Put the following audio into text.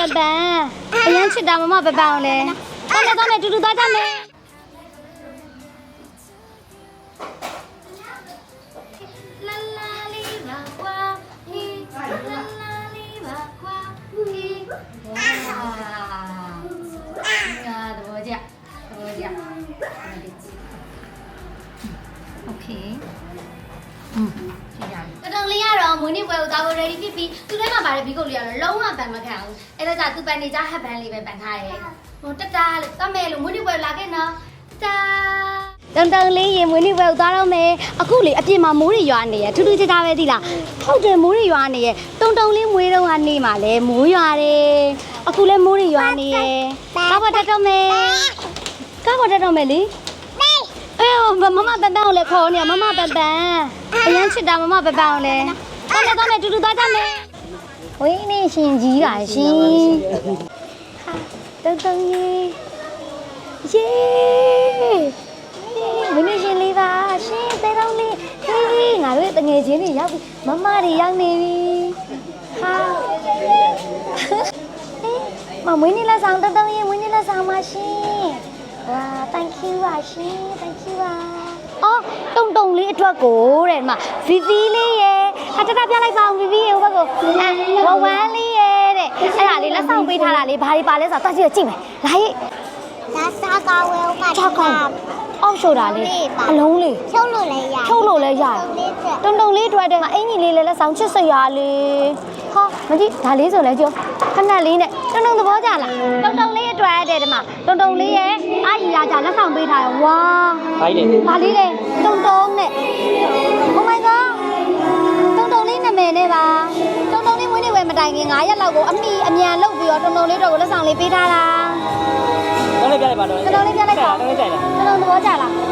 ပပန်အရန်ချစ်တာမမပပန်အောင်လဲတော်နေတော်နေတူတူသွားကြမယ် လာလာလေးပါကွာဟီလာလာလေးပါကွာဟီဝါငါသဘောကျသဘောကျโอเคอืมကြည့်ရပြီတတုံလေး ကတော့မွေးနေ့ပွဲကိုသားဖို့ ready ဖြစ်ပြီးသူထဲမှာပါတဲ့ဘီကုတ်လေးကတော့လုံးဝပန်မခံဘူးအဲ့ဒါကြောင့်သူပန်နေကြ head band လေးပဲပန်ထားရဲဟိုတတားလို့တမဲလို့မွေးနေ့ပွဲလာခဲ့နော်တာတုံတုံလေးရေမွေးနေ့ပွဲကိုသွားတော့မယ်အခုလေအပြင်မှာမိုးတွေရွာနေရထူးထူးခြားခြားပဲသိလားဟုတ်တယ်မိုးတွေရွာနေရတုံတုံလေးမွေးတော့ကနေမှာလဲမိုးရွာတယ်အခုလဲမိုးတွေရွာနေရကားပေါ်တက်တော့မယ်ကားပေါ်တက်တော့မယ်လေအေးမမပန်ပန်ကိုလည်းခေါ်နေမမပန်ပန်အရန်ချစ်တာမမပန်ပန်ကိုလည်း တော်နေတော်နေတူတူသွားကြမယ်ဝင်းနေရှင်ကြီးကရှင်တုံတုံကြီးယေမင်းရှင်လေးပါရှင်တဲတော်လေးဟေးငါတို့တငယ်ချင်းတွေရောက်ပြီမမတွေရောက်နေပြီဟာမမွေးနေလက်ဆောင်တုံတုံရေမွေးနေလက်ဆောင်ပါရှင်ဝါ thank you ပါရှင် thank you ပါအော်တုံတုံလေးအတွက်ကိုတဲ့ဒီမှာ VV လေးရ က်ကိုအဲဝဝမ်းလေးရယ်တဲ့အဲ့ဒါလေးလက်ဆောင်ပေးထားတာလေးဘာတွေပါလဲဆိုတော့တွက်ကြည့်ကြည့်မယ်လာရေးဒါစားကောင်းဝဲဥပချောက်ကောင်အောက်ရှိုတာလေးအလုံးလေးဖြုတ်လို့လည်းရဖြုတ်လို့လည်းရတယ်လေးချက်တုံတုံလေးထွက်တယ်အင်ကြီးလေးလည်းလက်ဆောင်ချစ်စရာလေးဟာမကြည့်ဒါလေးဆိုလဲကြိုးခဏလေးနဲ့တုံတုံသဘောကျလားတုံတုံလေးအတွက်တဲ့ဒီမှာတုံတုံလေးရဲ့အာရီရာကြလက်ဆောင်ပေးထားရဝါဘာကြီးလဲဒါလေးလေတုံတုံနဲ့ ခင်9ရက်လောက်ကိုအမိအမြန်လုပ်ပြီးတော့တုံတုံလေးတော့ကိုလက်ဆောင်လေးပေးထားတာတော့လည်းပြလိုက်ပါတော့တုံတုံလေးပြလိုက်ပါတော့လည်းကြိုက်လားတုံတုံသဘောကျလားဟ